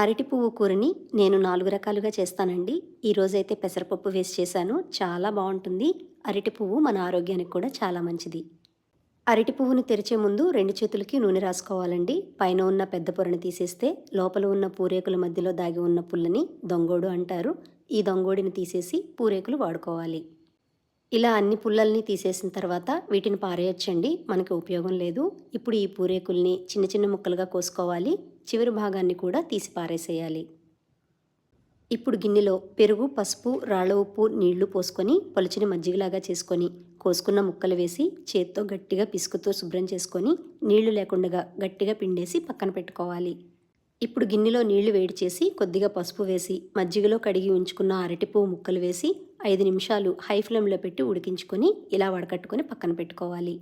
అరటి పువ్వు కూరని నేను నాలుగు రకాలుగా చేస్తానండి. ఈరోజైతే పెసరపప్పు వేసి చేశాను. చాలా బాగుంటుంది. అరటి పువ్వు మన ఆరోగ్యానికి కూడా చాలా మంచిది. అరటి పువ్వుని తెరిచే ముందు రెండు చేతులకి నూనె రాసుకోవాలండి. పైన ఉన్న పెద్ద పొరని తీసేస్తే లోపల ఉన్న పూరేకుల మధ్యలో దాగి ఉన్న పుల్లని దొంగోడు అంటారు. ఈ దొంగోడిని తీసేసి పూరేకులు వాడుకోవాలి. ఇలా అన్ని పుల్లల్ని తీసేసిన తర్వాత వీటిని పారేయచ్చండి. మనకి ఉపయోగం లేదు. ఇప్పుడు ఈ పూరేకుల్ని చిన్న చిన్న ముక్కలుగా కోసుకోవాలి. చివరి భాగాన్ని కూడా తీసి పారేసేయాలి. ఇప్పుడు గిన్నెలో పెరుగు పసుపు రాళ్ళ ఉప్పు నీళ్ళు పోసుకొని పలుచుని మజ్జిగలాగా చేసుకొని కోసుకున్న ముక్కలు వేసి చేత్తో గట్టిగా పిసుకుతో శుభ్రం చేసుకొని నీళ్ళు లేకుండా గట్టిగా పిండేసి పక్కన పెట్టుకోవాలి. ఇప్పుడు గిన్నెలో నీళ్ళు వేడి చేసి కొద్దిగా పసుపు వేసి మజ్జిగలో కడిగి ఉంచుకున్న అరటిపువ్వు ముక్కలు వేసి ఐదు నిమిషాలు హై ఫ్లేమ్లో పెట్టి ఉడికించుకొని ఇలా వడకట్టుకొని పక్కన పెట్టుకోవాలి.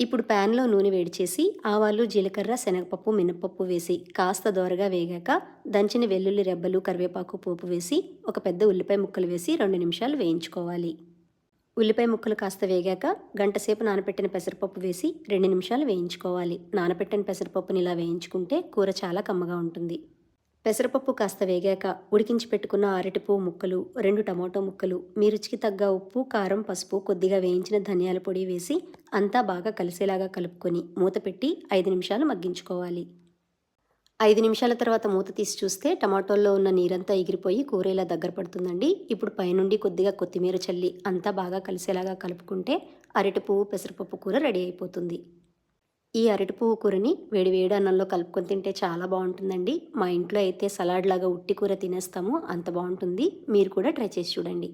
ఇప్పుడు ప్యాన్లో నూనె వేడి చేసి ఆవాలు జీలకర్ర శనగపప్పు మినపప్పు వేసి కాస్త దోరగా వేగాక దంచిన వెల్లుల్లి రెబ్బలు కరివేపాకు పోపు వేసి ఒక పెద్ద ఉల్లిపాయ ముక్కలు వేసి రెండు నిమిషాలు వేయించుకోవాలి. ఉల్లిపాయ ముక్కలు కాస్త వేగాక గంటసేపు నానబెట్టిన పెసరపప్పు వేసి రెండు నిమిషాలు వేయించుకోవాలి. నానబెట్టిన పెసరపప్పుని ఇలా వేయించుకుంటే కూర చాలా కమ్మగా ఉంటుంది. పెసరపప్పు కాస్త వేగాక ఉడికించి పెట్టుకున్న అరటిపువ్వు ముక్కలు రెండు టమాటో ముక్కలు మీ రుచికి తగ్గ ఉప్పు కారం పసుపు కొద్దిగా వేయించిన ధనియాల పొడి వేసి అంతా బాగా కలిసేలాగా కలుపుకొని మూత పెట్టి ఐదు నిమిషాలు మగ్గించుకోవాలి. ఐదు నిమిషాల తర్వాత మూత తీసి చూస్తే టమాటోల్లో ఉన్న నీరంతా ఎగిరిపోయి కూర ఇలా దగ్గర పడుతుందండి. ఇప్పుడు పైనుండి కొద్దిగా కొత్తిమీర చల్లి అంతా బాగా కలిసేలాగా కలుపుకుంటే అరటి పువ్వు పెసరపప్పు కూర రెడీ అయిపోతుంది. ఈ అరటి పువ్వు కూరని వేడి వేడి అన్నంలో కలుపుకొని తింటే చాలా బాగుంటుందండి. మా ఇంట్లో అయితే సలాడ్ లాగా ఉట్టి కూర తినేస్తాము. అంత బాగుంటుంది. మీరు కూడా ట్రై చేసి చూడండి.